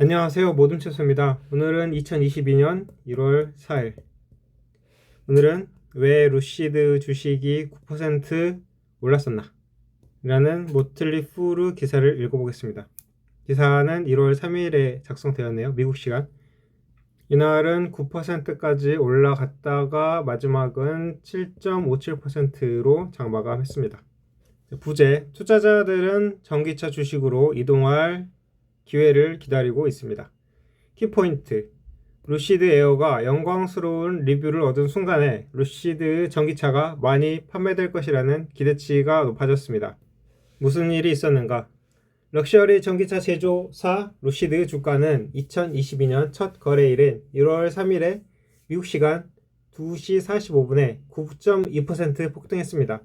안녕하세요. 모둠 채소입니다. 오늘은 2022년 1월 4일. 오늘은 왜 루시드 주식이 9% 올랐었나? 라는 모틀리 푸르 기사를 읽어보겠습니다. 기사는 1월 3일에 작성되었네요. 미국 시간. 이날은 9%까지 올라갔다가 마지막은 7.57%로 장마감했습니다. 부재 투자자들은 전기차 주식으로 이동할 기회를 기다리고 있습니다. 키포인트 루시드 에어가 영광스러운 리뷰를 얻은 순간에 루시드 전기차가 많이 판매될 것이라는 기대치가 높아졌습니다. 무슨 일이 있었는가? 럭셔리 전기차 제조사 루시드 주가는 2022년 첫 거래일인 1월 3일에 미국 시간 2시 45분에 9.2% 폭등했습니다.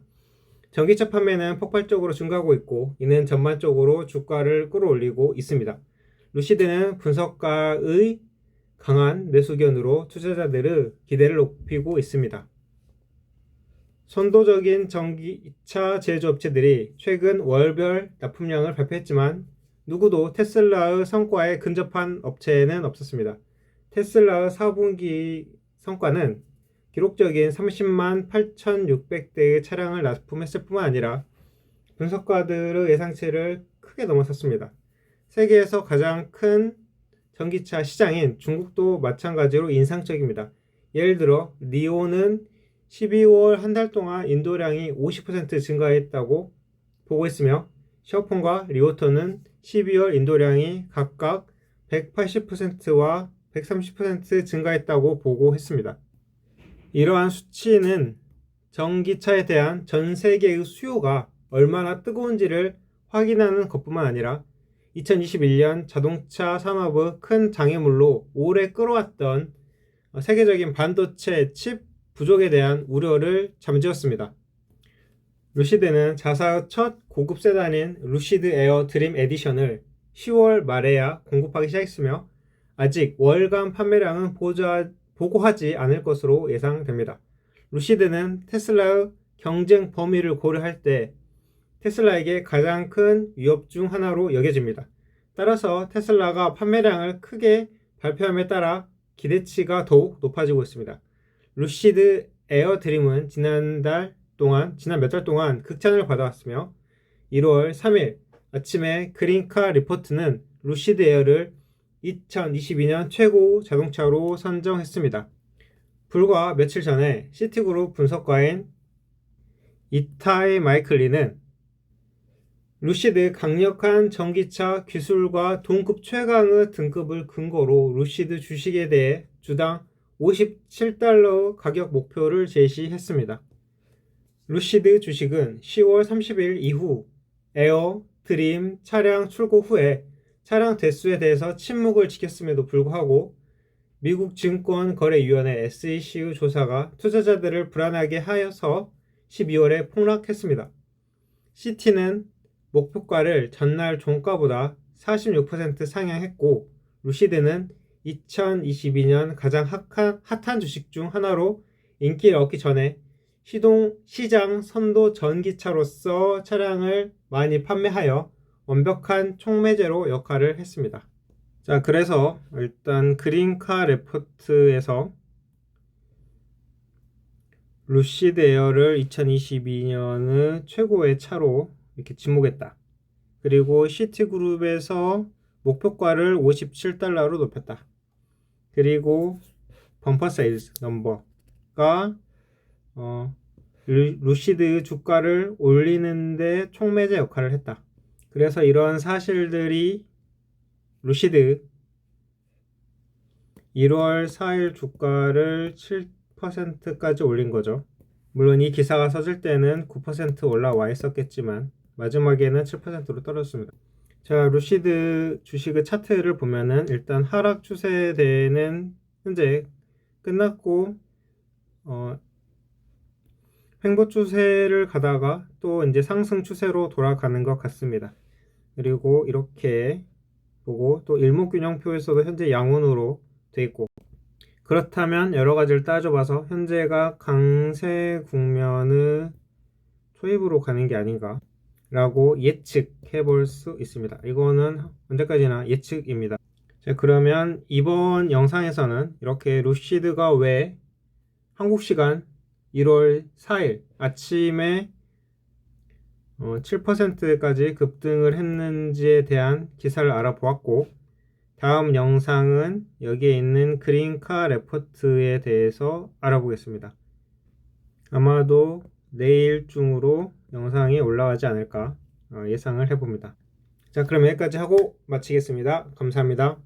전기차 판매는 폭발적으로 증가하고 있고 이는 전반적으로 주가를 끌어올리고 있습니다. 루시드는 분석가의 강한 매수견으로 투자자들의 기대를 높이고 있습니다. 선도적인 전기차 제조업체들이 최근 월별 납품량을 발표했지만 누구도 테슬라의 성과에 근접한 업체는 없었습니다. 테슬라의 4분기 성과는 기록적인 30만 8,600대의 차량을 납품했을 뿐만 아니라 분석가들의 예상치를 크게 넘어섰습니다. 세계에서 가장 큰 전기차 시장인 중국도 마찬가지로 인상적입니다. 예를 들어 리오는 12월 한 달 동안 인도량이 50% 증가했다고 보고 있으며 샤오폰과 리오터는 12월 인도량이 각각 180%와 130% 증가했다고 보고했습니다. 이러한 수치는 전기차에 대한 전 세계의 수요가 얼마나 뜨거운지를 확인하는 것뿐만 아니라 2021년 자동차 산업의 큰 장애물로 오래 끌어왔던 세계적인 반도체 칩 부족에 대한 우려를 잠재웠습니다. 루시드는 자사의 첫 고급 세단인 루시드 에어 드림 에디션을 10월 말에야 공급하기 시작했으며 아직 월간 판매량은 보자, 보고하지 않을 것으로 예상됩니다. 루시드는 테슬라의 경쟁 범위를 고려할 때 테슬라에게 가장 큰 위협 중 하나로 여겨집니다. 따라서 테슬라가 판매량을 크게 발표함에 따라 기대치가 더욱 높아지고 있습니다. 루시드 에어 드림은 지난달 동안 지난 몇 달 동안 극찬을 받아왔으며 1월 3일 아침에 그린카 리포트는 루시드 에어를 2022년 최고 자동차로 선정했습니다. 불과 며칠 전에 시티그룹 분석가인 이타이 마이클리는 루시드 강력한 전기차 기술과 동급 최강의 등급을 근거로 루시드 주식에 대해 주당 57달러 가격 목표를 제시했습니다. 루시드 주식은 10월 30일 이후 에어, 드림 차량 출고 후에 차량 대수에 대해서 침묵을 지켰음에도 불구하고 미국 증권거래위원회 SEC의 조사가 투자자들을 불안하게 하여서 12월에 폭락했습니다. 시티는 목표가를 전날 종가보다 46% 상향했고 루시드는 2022년 가장 핫한, 핫한 주식 중 하나로 인기를 얻기 전에 시동, 시장 선도 전기차로서 차량을 많이 판매하여 완벽한 촉매제로 역할을 했습니다. 자, 그래서 일단 그린카 레포트에서 루시드 에어를 2022년의 최고의 차로 이렇게 지목했다. 그리고 시티그룹에서 목표가를 57달러로 높였다. 그리고 범퍼 세일즈 넘버가 어, 루시드 주가를 올리는데 촉매제 역할을 했다. 그래서 이런 사실들이 루시드 1월 4일 주가를 7%까지 올린 거죠. 물론 이 기사가 써질 때는 9% 올라와 있었겠지만 마지막에는 7%로 떨어졌습니다. 자, 루시드 주식의 차트를 보면은 일단 하락 추세대는 현재 끝났고 어, 횡보 추세를 가다가 또 이제 상승 추세로 돌아가는 것 같습니다. 그리고 이렇게 보고 또 일목균형표에서도 현재 양원으로 돼 있고 그렇다면 여러 가지를 따져봐서 현재가 강세 국면의 초입으로 가는 게 아닌가 라고 예측해 볼 수 있습니다. 이거는 언제까지나 예측입니다. 자, 그러면 이번 영상에서는 이렇게 루시드가 왜 한국 시간 1월 4일 아침에 어, 7%까지 급등을 했는지에 대한 기사를 알아보았고, 다음 영상은 여기에 있는 그린카 레포트에 대해서 알아보겠습니다. 아마도 내일 중으로 영상이 올라가지 않을까 어, 예상을 해봅니다. 자, 그럼 여기까지 하고 마치겠습니다. 감사합니다.